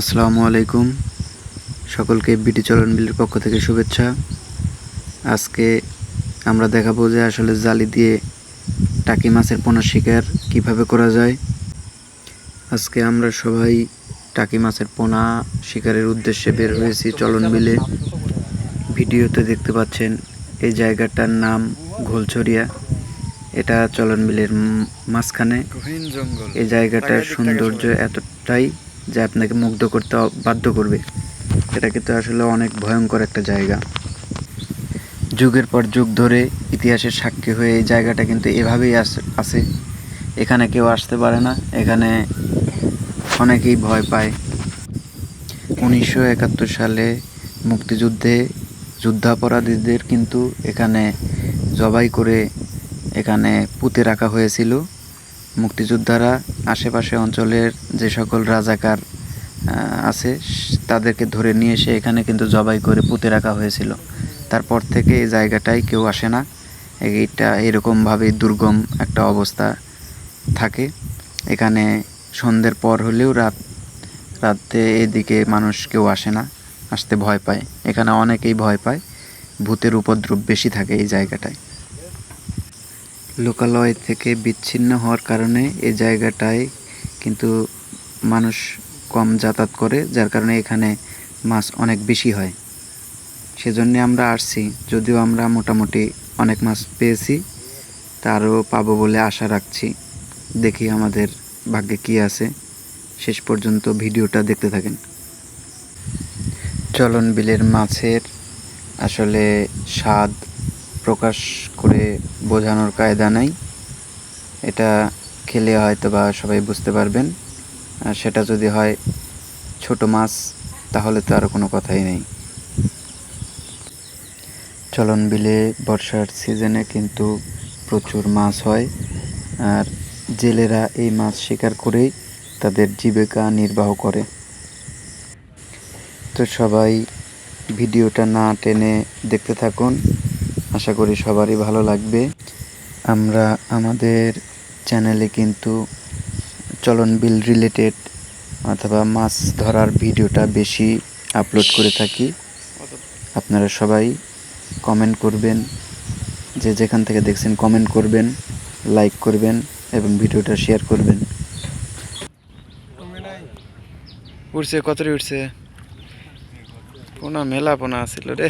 আসসালামু আলাইকুম। সকলকে বিটি চলন বিলের পক্ষ থেকে শুভেচ্ছা। আজকে আমরা দেখাবো যে আসলে জালি দিয়ে টাকি মাছের পোনা শিকার কীভাবে করা যায়। আজকে আমরা সবাই টাকি মাছের পোনা শিকারের উদ্দেশ্যে বের হয়েছি চলন বিলে। ভিডিওতে দেখতে পাচ্ছেন এই জায়গাটার নাম ঘোলছড়িয়া। এটা চলন বিলের মাঝখানে। এই জায়গাটার সৌন্দর্য এতটাই যে আপনাকে মুগ্ধ করতে বাধ্য করবে। এটা কিন্তু আসলে অনেক ভয়ঙ্কর একটা জায়গা। যুগের পর যুগ ধরে ইতিহাসের সাক্ষী হয়ে এই জায়গাটা কিন্তু এভাবেই আছে। এখানে কেউ আসতে পারে না, এখানে অনেকেই ভয় পায়। উনিশশো একাত্তর সালে মুক্তিযুদ্ধে যুদ্ধাপরাধীদের কিন্তু এখানে জবাই করে এখানে পুঁতে রাখা হয়েছিল। মুক্তিযোদ্ধারা আশেপাশে অঞ্চলের যে সকল রাজাকার আছে, তাদেরকে ধরে নিয়ে এসে এখানে কিন্তু জবাই করে পুঁতে রাখা হয়েছিল। তারপর থেকে এই জায়গাটায় কেউ আসে না। এইটা এরকমভাবেই দুর্গম একটা অবস্থা থাকে। এখানে সন্ধ্যের পর হলেও রাত, রাতে এদিকে মানুষ কেউ আসে না, আসতে ভয় পায়। এখানে অনেকেই ভয় পায়। ভূতের উপদ্রব বেশি থাকে এই জায়গাটায়। লোকালয় থেকে বিচ্ছিন্ন হওয়ার কারণে এই জায়গাটায় কিন্তু মানুষ কম যাতায়াত করে, যার কারণে এখানে মাছ অনেক বেশি হয়। সেজন্য আমরা আসছি। যদিও আমরা মোটামুটি অনেক মাছ পেয়েছি, তারও পাবো বলে আশা রাখছি। দেখি আমাদের ভাগ্যে কী আছে। শেষ পর্যন্ত ভিডিওটা দেখতে থাকেন। চলন বিলের মাছের আসলে স্বাদ প্রকাশ করে বোঝানোর কায়দা নাই। এটা খেলে হয়তো বা সবাই বুঝতে পারবেন। আর সেটা যদি হয় ছোট মাছ, তাহলে তো আর কোনো কথাই নেই। চলন বিলে বর্ষার সিজনে কিন্তু প্রচুর মাছ হয়। আর জেলেরা এই মাছ শিকার করেই তাদের জীবিকা নির্বাহ করে। তো সবাই ভিডিওটা না টেনে দেখতে থাকুন। আশা করি সবারই ভালো লাগবে। আমরা আমাদের চ্যানেলে কিন্তু চলন বিল রিলেটেড অথবা মাছ ধরার ভিডিওটা বেশি আপলোড করে থাকি। আপনারা সবাই কমেন্ট করবেন, যে যেখান থেকে দেখছেন কমেন্ট করবেন লাইক করবেন এবং ভিডিওটা শেয়ার করবেন। উঠছে কতটি উঠছে পোনা, মেলা পোনা আছিল রে।